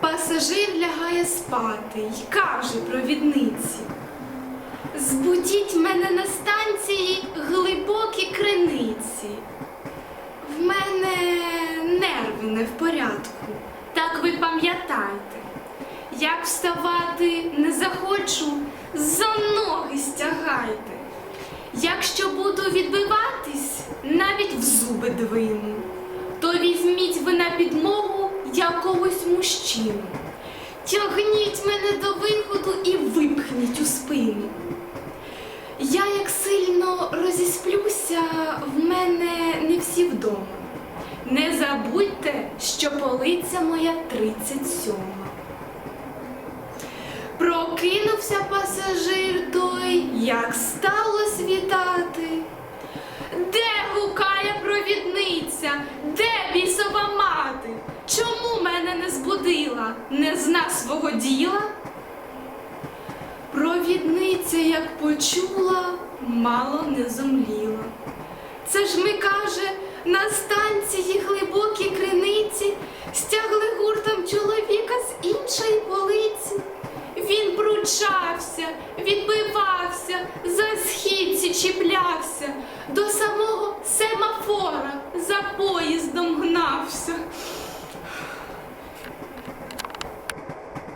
Пасажир лягає спати й каже провідниці. Збудіть мене на станції глибокі криниці. В мене нерви не в порядку, так ви пам'ятайте. Як вставати не захочу, за ноги стягайте. Якщо буду відбиватись, навіть в зуби двину, то візьміть ви на підмогу якогось мужчину. Тягніть мене до виходу і випхніть у спину. Я як сильно розісплюся, в мене не всі вдома. Не забудьте, що полиця моя 37. Прокинувся пасажир той, як стало світати. Мене не збудила? Не зна свого діла? Провідниця, як почула, мало не зомліла. Це ж ми каже, на станції глибокі криниці стягли гуртом чоловіка з іншої полиці. Він пручався, відбивався, за східці чіплявся, до самого семафора за поїздом гнався.